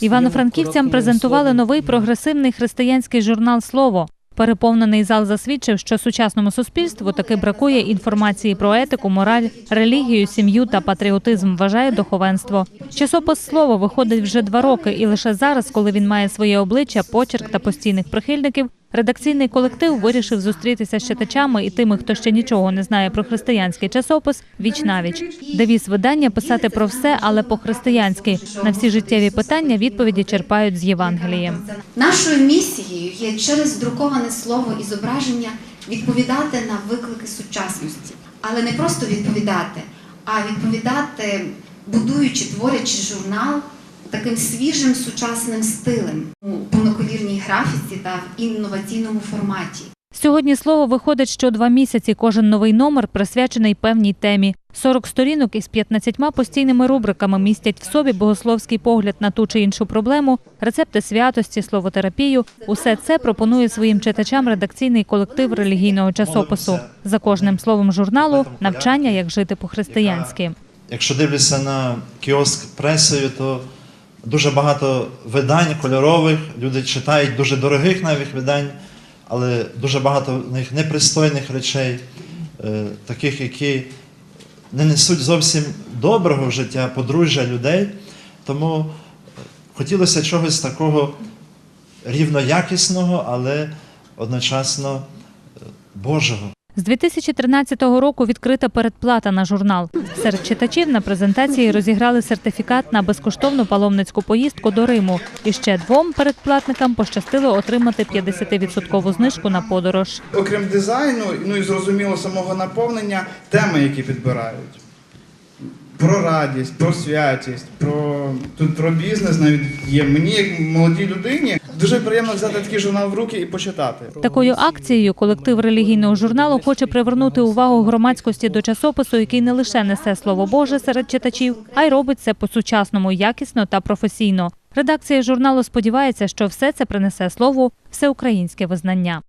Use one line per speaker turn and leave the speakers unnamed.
Івано-франківцям презентували новий прогресивний християнський журнал Слово. Переповнений зал засвідчив, що сучасному суспільству таки бракує інформації про етику, мораль, релігію, сім'ю та патріотизм, вважає духовенство. Часопис слово виходить вже два роки, і лише зараз, коли він має своє обличчя, почерк та постійних прихильників, редакційний колектив вирішив зустрітися з читачами і тими, хто ще нічого не знає про християнський часопис, віч навіч. Девіз видання писати про все, але по-християнськи. На всі життєві питання відповіді черпають з Євангелієм.
Нашою місією є через друковане слово і зображення відповідати на виклики сучасності, але не просто відповідати, а відповідати, будуючи, творячи журнал таким свіжим сучасним стилем у графіці та в інноваційному форматі.
Сьогодні слово виходить що два місяці. Кожен новий номер присвячений певній темі. 40 сторінок із 15 постійними рубриками містять в собі богословський погляд на ту чи іншу проблему, рецепти святості, словотерапію. Усе це пропонує своїм читачам редакційний колектив релігійного часопису. За кожним словом журналу навчання, як жити по-християнськи.
Якщо дивлюся на кіоск пресою, то дуже багато видань кольорових, люди читають дуже дорогих навіть видань, але дуже багато в них непристойних речей, е, таких, які не несуть зовсім доброго в життя, подружжя людей. Тому е, хотілося чогось такого рівноякісного, але одночасно е, Божого.
З 2013 року відкрита передплата на журнал. Серед читачів на презентації розіграли сертифікат на безкоштовну паломницьку поїздку до Риму. І ще двом передплатникам пощастило отримати 50% знижку на подорож.
Окрім дизайну, ну і зрозуміло самого наповнення, теми, які підбирають. Про радість, про святість, про тут про бізнес навіть є. Мені, як молодій людині, дуже приємно взяти такий журнал в руки і почитати.
Такою акцією колектив релігійного журналу хоче привернути увагу громадськості до часопису, який не лише несе слово Боже серед читачів, а й робить це по-сучасному, якісно та професійно. Редакція журналу сподівається, що все це принесе слову всеукраїнське визнання.